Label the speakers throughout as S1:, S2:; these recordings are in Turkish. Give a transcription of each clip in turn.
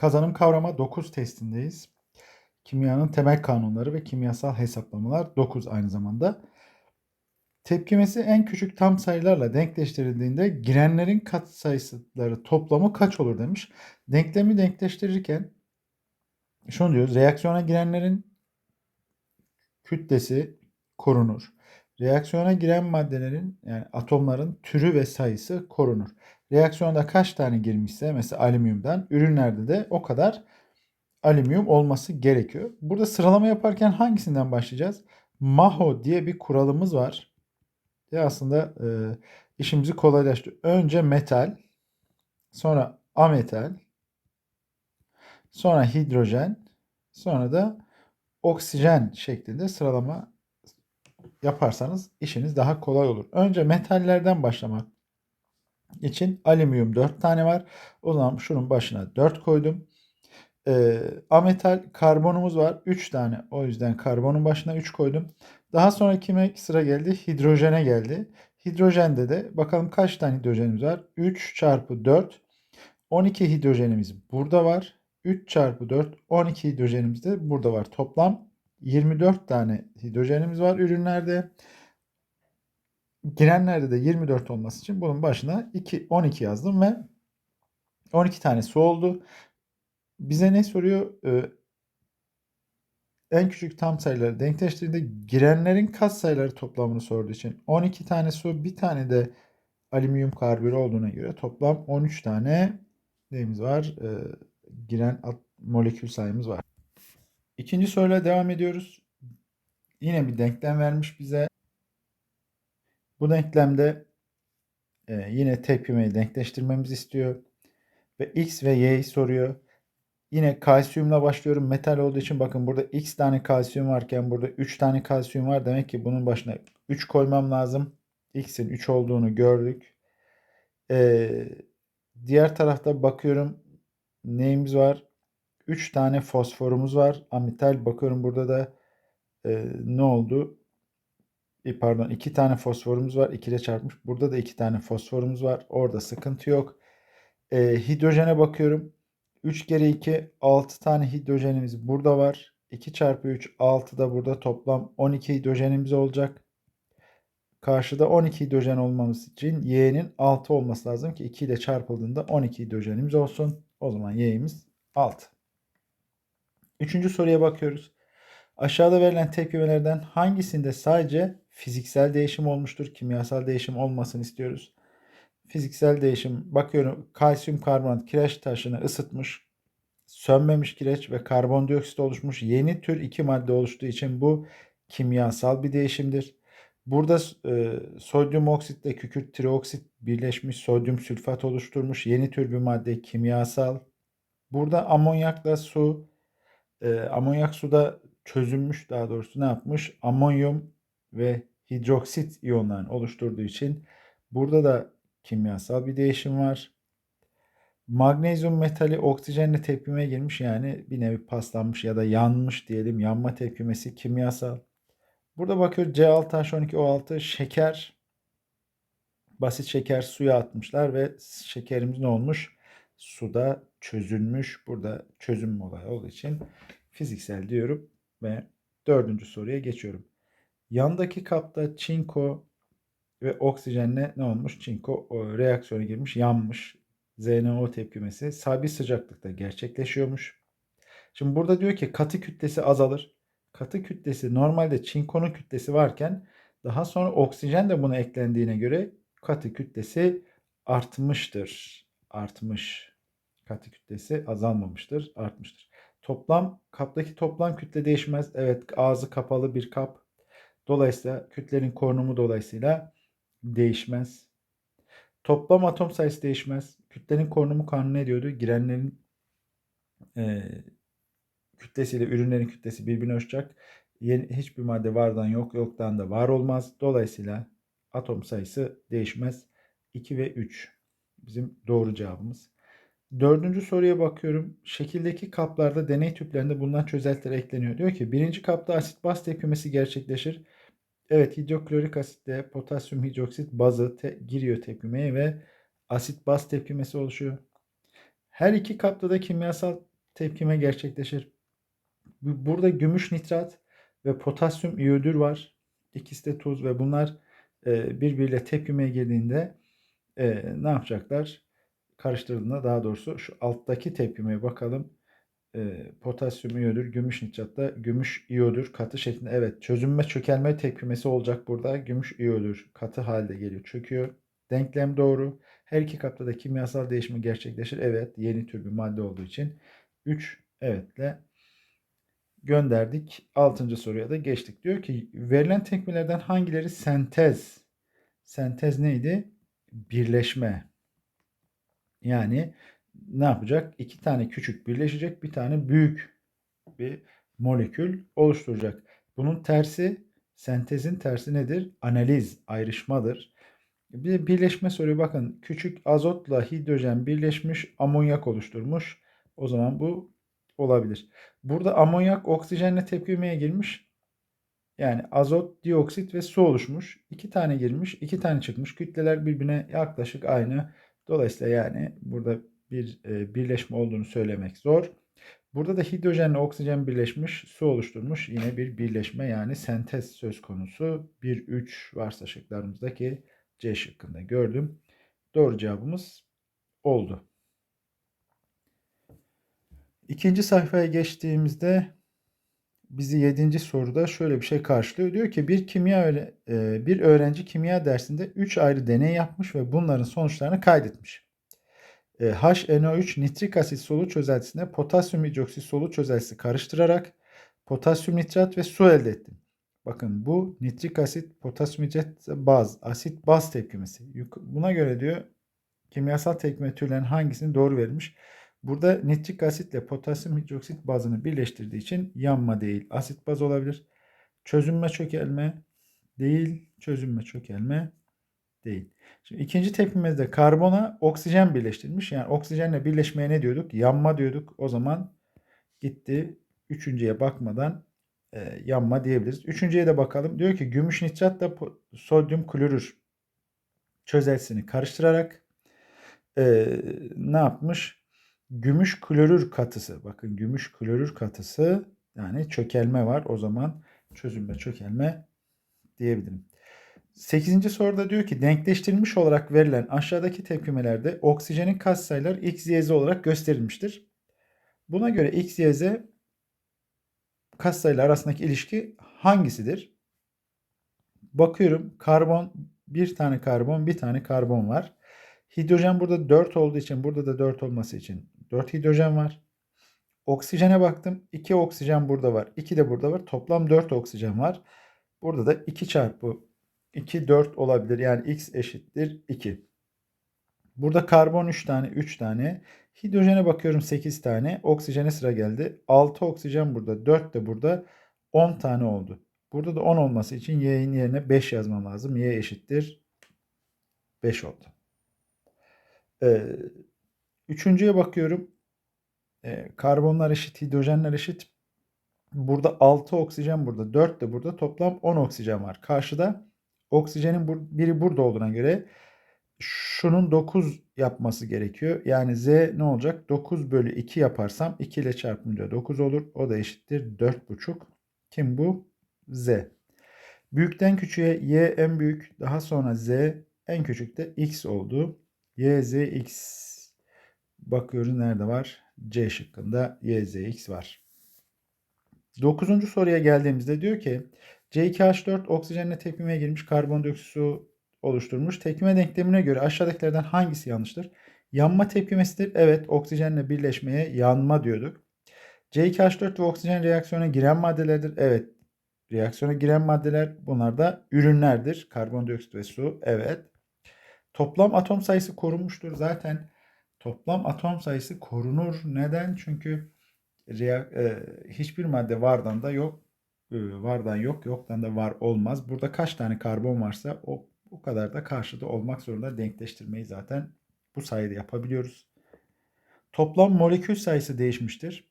S1: Kazanım kavrama 9 testindeyiz. Kimyanın temel kanunları ve kimyasal hesaplamalar 9 aynı zamanda. Tepkimesi en küçük tam sayılarla denkleştirildiğinde girenlerin katsayıları toplamı kaç olur demiş. Denklemi denkleştirirken şunu diyoruz. Reaksiyona girenlerin kütlesi korunur. Reaksiyona giren maddelerin yani atomların türü ve sayısı korunur. Reaksiyonda kaç tane girmişse mesela alüminyumdan ürünlerde de o kadar alüminyum olması gerekiyor. Burada sıralama yaparken hangisinden başlayacağız? MAHO diye bir kuralımız var. Ve aslında e, işimizi kolaylaştırıyor. Önce metal, sonra ametal, sonra hidrojen, sonra da oksijen şeklinde sıralama yaparsanız işiniz daha kolay olur. Önce metallerden başlamak için alüminyum 4 tane var. O zaman şunun başına 4 koydum. E, ametal karbonumuz var. 3 tane. O yüzden karbonun başına 3 koydum. Daha sonra kime sıra geldi? Hidrojene geldi. Hidrojende de bakalım kaç tane hidrojenimiz var? 3 çarpı 4. 12 hidrojenimiz burada var. 3 çarpı 4 12 hidrojenimiz de burada var. Toplam 24 tane hidrojenimiz var ürünlerde. Girenlerde de 24 olması için bunun başına 2 12 yazdım ve 12 tane su oldu. Bize ne soruyor? Ee, en küçük tam sayıları denkleştirdiğinde girenlerin kat sayıları toplamını sorduğu için 12 tane su, bir tane de alüminyum karbürü olduğuna göre toplam 13 tane neyimiz var? Ee, giren molekül sayımız var. İkinci soruyla devam ediyoruz. Yine bir denklem vermiş bize. Bu denklemde e, yine tepkimeyi denkleştirmemizi istiyor. Ve x ve y'yi soruyor. Yine kalsiyumla başlıyorum. Metal olduğu için bakın burada x tane kalsiyum varken burada 3 tane kalsiyum var. Demek ki bunun başına 3 koymam lazım. x'in 3 olduğunu gördük. Ee, diğer tarafta bakıyorum neyimiz var? 3 tane fosforumuz var. Amital bakıyorum burada da e, ne oldu? Pardon 2 tane fosforumuz var. 2 ile çarpmış. Burada da 2 tane fosforumuz var. Orada sıkıntı yok. E, hidrojene bakıyorum. 3 kere 2 6 tane hidrojenimiz burada var. 2 çarpı 3 6 da burada toplam 12 hidrojenimiz olacak. Karşıda 12 hidrojen olmamız için y'nin 6 olması lazım ki 2 ile çarpıldığında 12 hidrojenimiz olsun. O zaman y'imiz 6. Üçüncü soruya bakıyoruz. Aşağıda verilen tepkimelerden hangisinde sadece fiziksel değişim olmuştur? Kimyasal değişim olmasını istiyoruz. Fiziksel değişim bakıyorum kalsiyum karbonat kireç taşını ısıtmış. Sönmemiş kireç ve karbondioksit oluşmuş yeni tür iki madde oluştuğu için bu kimyasal bir değişimdir. Burada e, sodyum oksitle kükürt trioksit birleşmiş sodyum sülfat oluşturmuş yeni tür bir madde kimyasal. Burada amonyakla su e, amonyak suda çözülmüş daha doğrusu ne yapmış? Amonyum ve hidroksit iyonlarını oluşturduğu için burada da kimyasal bir değişim var. Magnezyum metali oksijenle tepkimeye girmiş yani bir nevi paslanmış ya da yanmış diyelim. Yanma tepkimesi kimyasal. Burada bakıyoruz C6H12O6 şeker basit şeker suya atmışlar ve şekerimiz ne olmuş? Suda çözülmüş. Burada çözüm olayı olduğu için fiziksel diyorum ve dördüncü soruya geçiyorum. Yandaki kapta çinko ve oksijenle ne olmuş? Çinko reaksiyona girmiş, yanmış. ZNO tepkimesi sabit sıcaklıkta gerçekleşiyormuş. Şimdi burada diyor ki katı kütlesi azalır. Katı kütlesi normalde çinkonun kütlesi varken daha sonra oksijen de buna eklendiğine göre katı kütlesi artmıştır. Artmış. Katı kütlesi azalmamıştır, artmıştır. Toplam kaptaki toplam kütle değişmez. Evet ağzı kapalı bir kap. Dolayısıyla kütlenin korunumu dolayısıyla değişmez. Toplam atom sayısı değişmez. Kütlenin korunumu kanunu ne diyordu? Girenlerin e, kütlesiyle ürünlerin kütlesi birbirine ölçecek. Yeni, hiçbir madde vardan yok, yoktan da var olmaz. Dolayısıyla atom sayısı değişmez. 2 ve 3 bizim doğru cevabımız. Dördüncü soruya bakıyorum. Şekildeki kaplarda deney tüplerinde bulunan çözeltiler ekleniyor. Diyor ki birinci kapta asit baz tepkimesi gerçekleşir. Evet hidroklorik asitte potasyum hidroksit bazı te giriyor tepkimeye ve asit baz tepkimesi oluşuyor. Her iki kapta da kimyasal tepkime gerçekleşir. Bu- Burada gümüş nitrat ve potasyum iyodür var. İkisi de tuz ve bunlar e, birbiriyle tepkimeye girdiğinde e, ne yapacaklar? Karıştırıldığında daha doğrusu şu alttaki tepkimeye bakalım. E, potasyum iyodür, gümüş nitratta gümüş iyodür katı şeklinde. Evet çözünme çökelme tepkimesi olacak burada. Gümüş iyodür katı halde geliyor çöküyor. Denklem doğru. Her iki kapta da kimyasal değişimi gerçekleşir. Evet yeni tür bir madde olduğu için 3 evetle gönderdik. Altıncı soruya da geçtik. Diyor ki verilen tepkimelerden hangileri sentez? Sentez neydi? Birleşme. Yani ne yapacak? İki tane küçük birleşecek, bir tane büyük bir molekül oluşturacak. Bunun tersi, sentezin tersi nedir? Analiz, ayrışmadır. Bir birleşme soruyor. Bakın küçük azotla hidrojen birleşmiş, amonyak oluşturmuş. O zaman bu olabilir. Burada amonyak oksijenle tepkimeye girmiş. Yani azot, dioksit ve su oluşmuş. İki tane girmiş, iki tane çıkmış. Kütleler birbirine yaklaşık aynı. Dolayısıyla yani burada bir e, birleşme olduğunu söylemek zor. Burada da hidrojenle oksijen birleşmiş, su oluşturmuş. Yine bir birleşme yani sentez söz konusu. 1-3 varsa şıklarımızdaki C şıkkında gördüm. Doğru cevabımız oldu. İkinci sayfaya geçtiğimizde bizi yedinci soruda şöyle bir şey karşılıyor. Diyor ki bir kimya e, bir öğrenci kimya dersinde 3 ayrı deney yapmış ve bunların sonuçlarını kaydetmiş. E, HNO3 nitrik asit solu çözeltisine potasyum hidroksit solu çözeltisi karıştırarak potasyum nitrat ve su elde ettim. Bakın bu nitrik asit potasyum nitrat baz, asit baz tepkimesi. Buna göre diyor kimyasal tepkime türlerinin hangisini doğru vermiş? Burada nitrik asitle potasyum hidroksit bazını birleştirdiği için yanma değil asit baz olabilir. Çözünme çökelme değil, çözünme çökelme değil. Şimdi ikinci tepkimizde karbona oksijen birleştirilmiş. Yani oksijenle birleşmeye ne diyorduk? Yanma diyorduk. O zaman gitti. Üçüncüye bakmadan e, yanma diyebiliriz. Üçüncüye de bakalım. Diyor ki gümüş nitratla sodyum klorür çözeltisini karıştırarak e, ne yapmış? Gümüş klorür katısı. Bakın gümüş klorür katısı yani çökelme var. O zaman çözünme çökelme diyebilirim. 8. soruda diyor ki denkleştirilmiş olarak verilen aşağıdaki tepkimelerde oksijenin katsayılar X, Y, Z olarak gösterilmiştir. Buna göre X, Y, Z katsayılar arasındaki ilişki hangisidir? Bakıyorum karbon bir tane karbon bir tane karbon var. Hidrojen burada 4 olduğu için burada da 4 olması için 4 hidrojen var. Oksijene baktım. 2 oksijen burada var. 2 de burada var. Toplam 4 oksijen var. Burada da 2 çarpı 2 4 olabilir. Yani x eşittir 2. Burada karbon 3 tane 3 tane. Hidrojene bakıyorum 8 tane. Oksijene sıra geldi. 6 oksijen burada. 4 de burada. 10 tane oldu. Burada da 10 olması için y'nin yerine 5 yazmam lazım. y eşittir 5 oldu. Ee, üçüncüye bakıyorum. Ee, karbonlar eşit, hidrojenler eşit. Burada 6 oksijen burada, 4 de burada. Toplam 10 oksijen var. Karşıda oksijenin biri burada olduğuna göre şunun 9 yapması gerekiyor. Yani z ne olacak? 9 bölü 2 yaparsam 2 ile çarpınca 9 olur. O da eşittir 4,5. Kim bu? Z. Büyükten küçüğe y en büyük. Daha sonra z en küçük de x oldu. y, z, x. Bakıyoruz nerede var? C şıkkında y, z, x var. Dokuzuncu soruya geldiğimizde diyor ki C2H4 oksijenle tepkimeye girmiş karbondioksit su oluşturmuş. Tepkime denklemine göre aşağıdakilerden hangisi yanlıştır? Yanma tepkimesidir. Evet oksijenle birleşmeye yanma diyorduk. C2H4 ve oksijen reaksiyona giren maddelerdir. Evet reaksiyona giren maddeler bunlar da ürünlerdir. Karbondioksit ve su. Evet. Toplam atom sayısı korunmuştur. Zaten toplam atom sayısı korunur. Neden? Çünkü e, hiçbir madde vardan da yok vardan yok, yoktan da var olmaz. Burada kaç tane karbon varsa o bu kadar da karşıda olmak zorunda denkleştirmeyi zaten bu sayede yapabiliyoruz. Toplam molekül sayısı değişmiştir.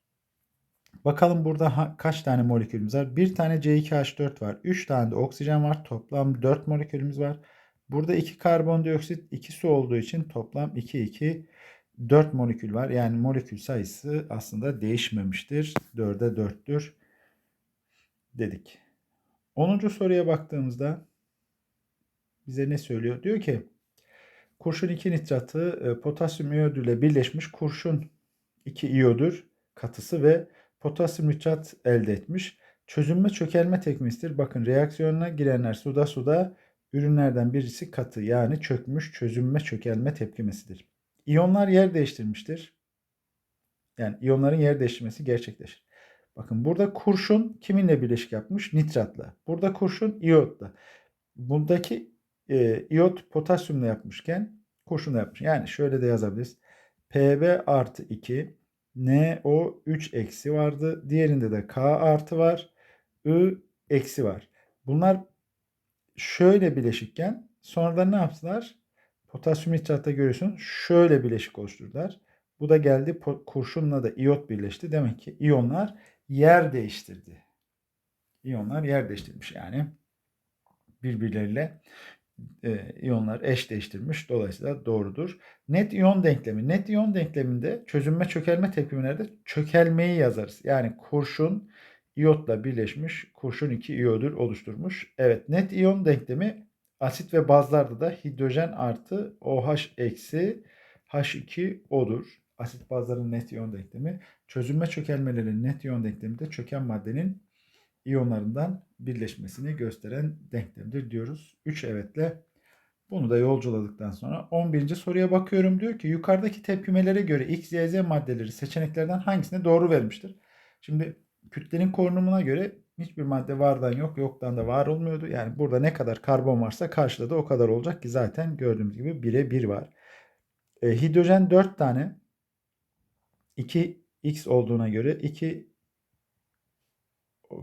S1: Bakalım burada ha, kaç tane molekülümüz var? Bir tane C2H4 var. 3 tane de oksijen var. Toplam 4 molekülümüz var. Burada 2 karbondioksit, 2 su olduğu için toplam 2 2 4 molekül var. Yani molekül sayısı aslında değişmemiştir. 4'e 4'tür dedik. 10. soruya baktığımızda bize ne söylüyor? Diyor ki kurşun 2 nitratı e, potasyum iyodü ile birleşmiş kurşun 2 iyodür katısı ve potasyum nitrat elde etmiş. Çözünme çökelme tekmesidir. Bakın reaksiyonuna girenler suda suda ürünlerden birisi katı yani çökmüş çözünme çökelme tepkimesidir. İyonlar yer değiştirmiştir. Yani iyonların yer değiştirmesi gerçekleşir. Bakın burada kurşun kiminle birleşik yapmış? Nitratla. Burada kurşun iyotla. Buradaki e, iyot potasyumla yapmışken kurşunla yapmış. Yani şöyle de yazabiliriz. Pb artı 2 NO 3 eksi vardı. Diğerinde de K artı var. I eksi var. Bunlar şöyle bileşikken sonradan ne yaptılar? Potasyum nitratta görüyorsun şöyle bileşik oluşturdular. Bu da geldi kurşunla da iyot birleşti. Demek ki iyonlar yer değiştirdi. İyonlar yer değiştirmiş yani. Birbirleriyle e, iyonlar eş değiştirmiş. Dolayısıyla doğrudur. Net iyon denklemi. Net iyon denkleminde çözünme çökelme tepkimelerde çökelmeyi yazarız. Yani kurşun iyotla birleşmiş. Kurşun 2 iyodur oluşturmuş. Evet net iyon denklemi asit ve bazlarda da hidrojen artı OH eksi H2O'dur. Asit bazların net iyon denklemi. Çözünme çökelmelerin net iyon denklemi de çöken maddenin iyonlarından birleşmesini gösteren denklemdir diyoruz. 3 evetle bunu da yolculadıktan sonra 11. soruya bakıyorum. Diyor ki yukarıdaki tepkimelere göre X, Y, Z maddeleri seçeneklerden hangisine doğru vermiştir? Şimdi kütlenin korunumuna göre hiçbir madde vardan yok, yoktan da var olmuyordu. Yani burada ne kadar karbon varsa karşıda da o kadar olacak ki zaten gördüğümüz gibi 1'e 1 var. E, hidrojen 4 tane 2 X olduğuna göre 2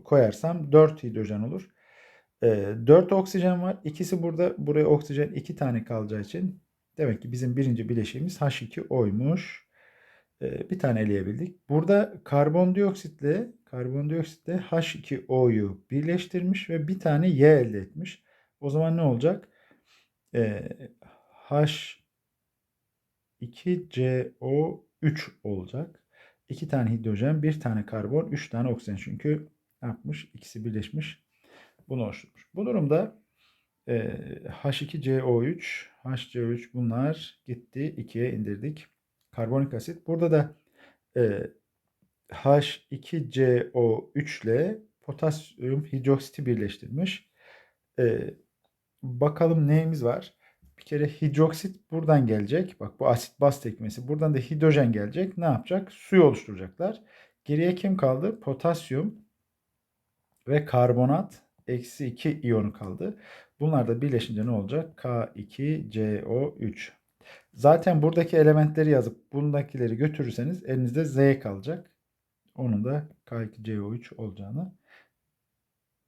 S1: koyarsam 4 hidrojen olur. E, 4 oksijen var. İkisi burada. Buraya oksijen 2 tane kalacağı için demek ki bizim birinci bileşiğimiz H2O'ymuş. E, bir tane eleyebildik. Burada karbondioksitle karbondioksitle H2O'yu birleştirmiş ve bir tane Y elde etmiş. O zaman ne olacak? E, H2CO3 olacak. 2 tane hidrojen, bir tane karbon, 3 tane oksijen. Çünkü yapmış? İkisi birleşmiş. Bunu oluşturmuş. Bu durumda e, H2CO3, HCO3 bunlar gitti. 2'ye indirdik. Karbonik asit. Burada da e, H2CO3 ile potasyum hidroksiti birleştirmiş. E, bakalım neyimiz var? Bir kere hidroksit buradan gelecek. Bak bu asit baz tekmesi. Buradan da hidrojen gelecek. Ne yapacak? Suyu oluşturacaklar. Geriye kim kaldı? Potasyum ve karbonat eksi 2 iyonu kaldı. Bunlar da birleşince ne olacak? K2CO3. Zaten buradaki elementleri yazıp bundakileri götürürseniz elinizde Z kalacak. Onun da K2CO3 olacağını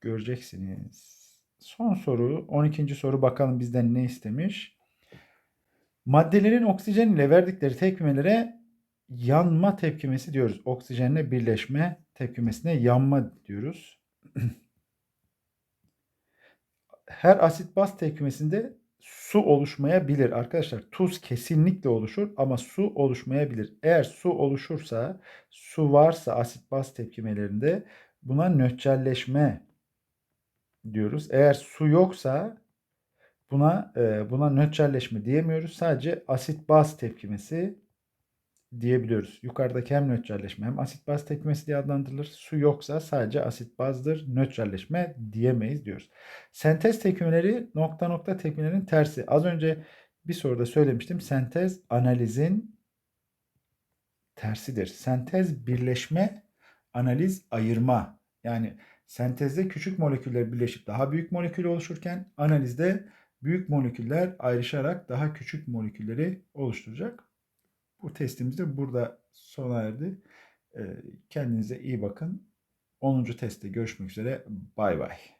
S1: göreceksiniz. Son soru 12. soru bakalım bizden ne istemiş? Maddelerin oksijen ile verdikleri tepkimelere yanma tepkimesi diyoruz. Oksijenle birleşme tepkimesine yanma diyoruz. Her asit baz tepkimesinde su oluşmayabilir arkadaşlar. Tuz kesinlikle oluşur ama su oluşmayabilir. Eğer su oluşursa, su varsa asit baz tepkimelerinde buna nötralleşme diyoruz. Eğer su yoksa buna e, buna nötralleşme diyemiyoruz. Sadece asit baz tepkimesi diyebiliyoruz. Yukarıdaki hem nötralleşme hem asit baz tepkimesi diye adlandırılır. Su yoksa sadece asit bazdır. Nötralleşme diyemeyiz diyoruz. Sentez tepkimeleri nokta nokta tepkimelerin tersi. Az önce bir soruda söylemiştim. Sentez analizin tersidir. Sentez birleşme, analiz ayırma. Yani sentezde küçük moleküller birleşip daha büyük molekül oluşurken analizde büyük moleküller ayrışarak daha küçük molekülleri oluşturacak. Bu testimiz de burada sona erdi. Kendinize iyi bakın. 10. testte görüşmek üzere. Bay bay.